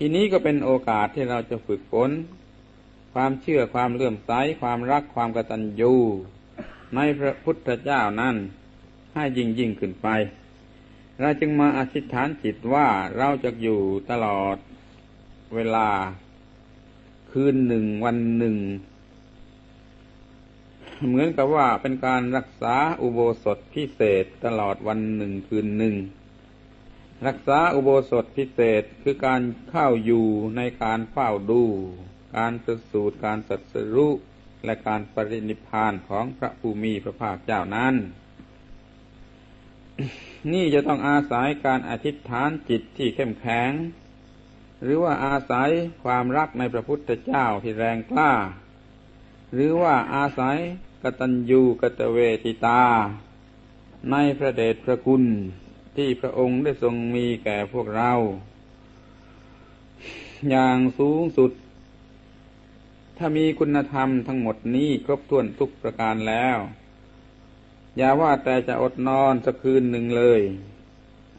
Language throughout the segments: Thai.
ทีนี้ก็เป็นโอกาสที่เราจะฝึกฝนความเชื่อความเลื่อมใสความรักความกตัญญูในพระพุทธเจ้านั้นให้ยิ่งยิ่งขึ้นไป เราจึงมาอธิษฐานจิตว่าเราจะอยู่ตลอดเวลา คืนหนึ่งวันหนึ่ง เหมือนกับว่าเป็นการรักษาอุโบสถพิเศษตลอดวันหนึ่งคืนหนึ่ง รักษาอุโบสถพิเศษคือการเข้าอยู่ในการเฝ้าดู การประสูติการสัตสรุและการปรินิพานของพระภูมิพระภาคเจ้านั้น นี่จะต้องอาศัยการอธิษฐานจิตที่เข้มแข็ง หรือว่าอาศัยความรักในพระพุทธเจ้าที่แรงกล้า หรือว่าอาศัยกตัญญูกตเวทิตา ในพระเดชพระคุณ ที่พระองค์ได้ทรงมีแก่พวกเรา อย่างสูงสุด ถ้ามีคุณธรรมทั้งหมดนี้ครบถ้วนทุกประการแล้ว อย่าว่าแต่จะอดนอนสักคืนหนึ่งเลย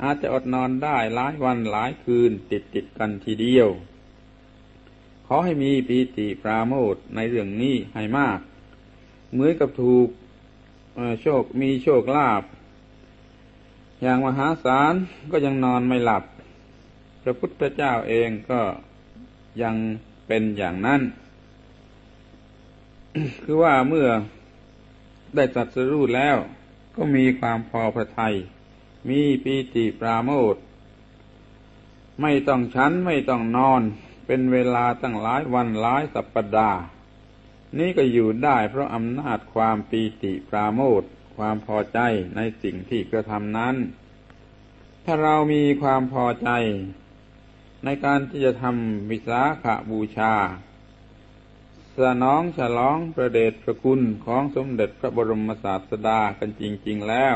อาจจะอดนอนได้หลายวันหลายคืนติดติดกันทีเดียว ขอให้มีปีติปราโมทในเรื่องนี้ให้มาก เหมือนกับถูกโชคมีโชคลาภ อย่างมหาศาลก็ยังนอนไม่หลับ พระพุทธเจ้าเองก็ยังเป็นอย่างนั้น คือว่าเมื่อได้ตัดสรู้แล้ว ก็มีความพอพระทยัยมีปีติปราโมทไม่ต้องชันไม่ต้องนอน เป็นเวลาตั้งหลายวันหลายสัปปดาห์ นี่ก็อยู่ได้เพราะอำนาจความปีติปราโมท ความพอใจในสิ่งที่กระทำนั้น ถ้าเรามีความพอใจ ในการที่จะทำวิสาขบูชา สนองฉลองประเดชพระคุณของสมเด็จพระบรมศาสดากันจริง ๆ แล้ว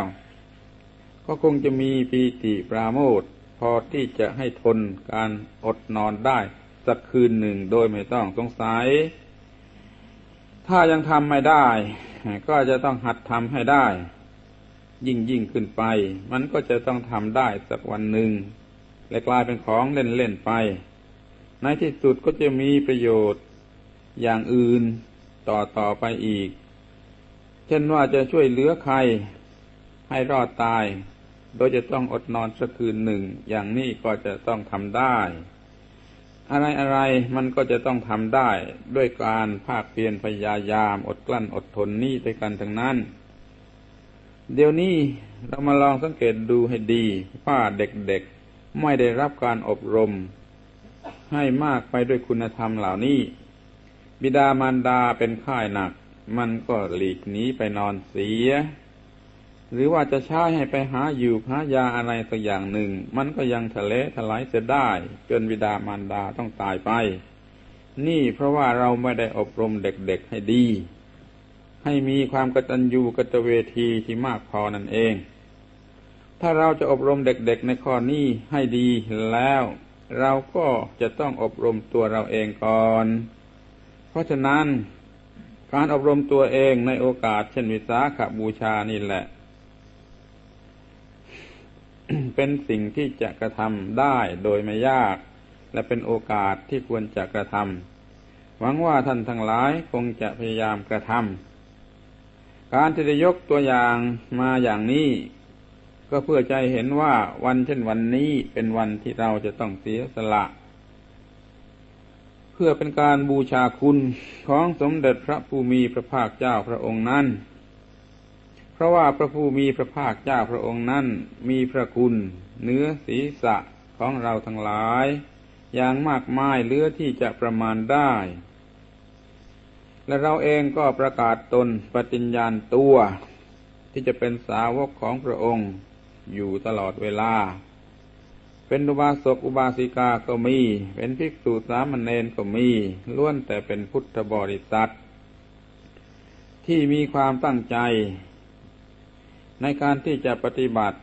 ก็คงจะมีปีติปราโมทพอที่จะให้ทนการอดนอนได้สักคืนหนึ่งโดยไม่ต้องสงสัย ถ้ายังทำไม่ได้ ก็จะต้องหัดทำให้ได้ ยิ่งยิ่งขึ้นไป มันก็จะต้องทำได้สักวันหนึ่งและกลายเป็นของเล่นๆไป ในที่สุดก็จะมีประโยชน์อย่างอื่นต่อต่อไปอีก เช่นว่าจะช่วยเหลือใครให้รอดตาย โดยจะต้องอดนอนสักคืนหนึ่ง อย่างนี้ก็จะต้องทำได้ อะไรอะไรมันก็จะต้องทำได้ด้วยการภาคเพียรพยายาม อดกลั้นอดทนนี่ด้วยกันทั้งนั้น เดี๋ยวนี้เรามาลองสังเกตดูให้ดีว่าเด็กๆไม่ได้รับการอบรม ให้มากไปด้วยคุณธรรมเหล่านี้ บิดามารดาเป็นค่ายหนัก มันก็หลีกหนีไปนอนเสีย หรือว่าจะใช้ให้ไปหาอยู่หายาอะไรสักอย่างหนึ่ง มันก็ยังทะเลถลายจะได้จนบิดามารดาต้องตายไป นี่เพราะว่าเราไม่ได้อบรมเด็กๆให้ดี ให้มีความกตัญญูกตเวทีที่มากพอนั่นเอง ถ้าเราจะอบรมเด็กๆในข้อนี้ให้ดีแล้ว เราก็จะต้องอบรมตัวเราเองก่อน เพราะฉะนั้นการอบรมตัวเองในโอกาสเช่นวิสาขบูชานี่แหละ เป็นสิ่งที่จะกระทำได้โดยไม่ยาก และเป็นโอกาสที่ควรจะกระทำหวังว่าท่านทั้งหลายคงจะพยายามกระทำการที่จะยกตัวอย่างมาอย่างนี้ ก็เพื่อใจเห็นว่าวันเช่นวันนี้เป็นวันที่เราจะต้องเสียสละ เพื่อเป็นการบูชาคุณของสมเด็จพระผู้มีพระภาคเจ้าพระองค์นั้น เพราะว่าพระผู้มีพระภาคเจ้าพระองค์นั้นมีพระคุณเนื้อศีรษะของเราทั้งหลาย อย่างมากมายเลือที่จะประมาณได้ และเราเองก็ประกาศตนปฏิญญาณตัว ที่จะเป็นสาวกของพระองค์อยู่ตลอดเวลา เป็นอุบาสกอุบาสิกาก็มี เป็นภิกษุสามเณรก็มี ล้วนแต่เป็นพุทธบริษัท ที่มีความตั้งใจ ในการที่จะปฏิบัติ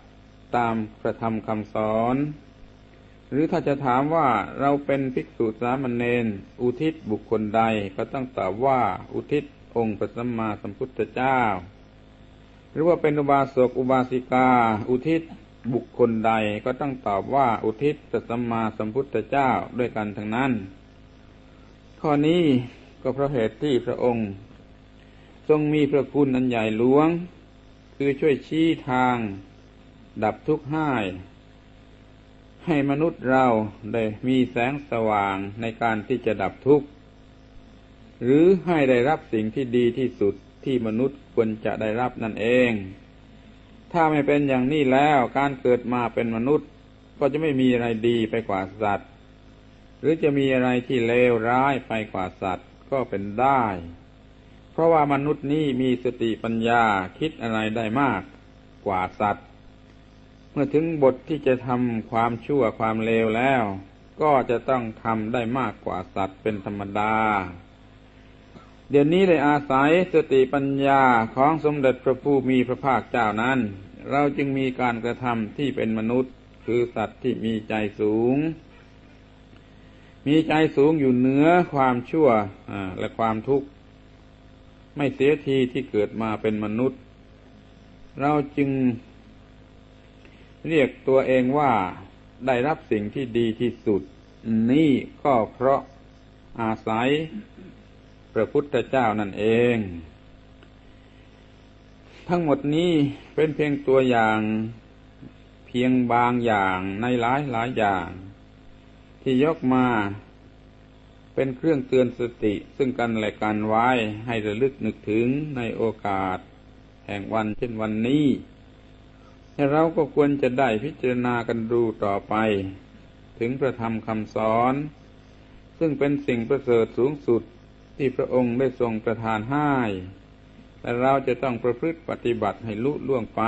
ตามพระธรรมคำสอน หรือถ้าจะถามว่าเราเป็นภิกษุสามเณรอุทิศบุคคลใดก็ต้องตอบว่าอุทิศองค์พระสัมมาสัมพุทธเจ้า หรือว่าเป็นอุบาสกอุบาสิกา อุทิศบุคคลใดก็ต้องตอบว่าอุทิศพระสัมมาสัมพุทธเจ้าด้วยกันทั้งนั้น ข้อนี้ก็เพราะเหตุที่พระองค์ ทรงมีพระคุณอันใหญ่หลวง คือช่วยชี้ทาง ดับทุกข์ให้ให้มนุษย์เราได้มีแสงสว่างในการที่จะดับทุกข์ หรือให้ได้รับสิ่งที่ดีที่สุดที่มนุษย์ควรจะได้รับนั่นเอง ถ้าไม่เป็นอย่างนี้แล้วการเกิดมาเป็นมนุษย์ก็จะไม่มีอะไรดีไปกว่าสัตว์ หรือจะมีอะไรที่เลวร้ายไปกว่าสัตว์ก็เป็นได้ เพราะว่ามนุษย์นี้มีสติปัญญาคิดอะไรได้มากกว่าสัตว์ เมื่อถึงบทที่จะทำความชั่วความเลวแล้ว ก็จะต้องทำได้มากกว่าสัตว์เป็นธรรมดา เดี๋ยวนี้ได้อาศัยสติปัญญาของสมเด็จพระผู้มีพระภาคเจ้านั้น เราจึงมีการกระทำที่เป็นมนุษย์คือสัตว์ที่มีใจสูง มีใจสูงอยู่เหนือความชั่วและความทุกข์ ไม่เสียทีที่เกิดมาเป็นมนุษย์ เราจึงเรียกตัวเองว่าได้รับสิ่งที่ดีที่สุด นี่ก็เพราะอาศัยพระพุทธเจ้านั่นเอง ทั้งหมดนี้เป็นเพียงตัวอย่างเพียงบางอย่างในหลายหลายอย่าง ที่ยกมา เป็นเครื่องเตือนสติ ซึ่งกันและกันไว้ให้ระลึกนึกถึงในโอกาส แห่งวันเช่นวันนี้เราก็ควรจะได้พิจารณากันดูต่อไป ถึงพระธรรมคำสอน ซึ่งเป็นสิ่งประเสริฐสูงสุดที่พระองค์ได้ทรงประทานให้แต่เราจะต้องประพฤติปฏิบัติให้ลุล่วงไป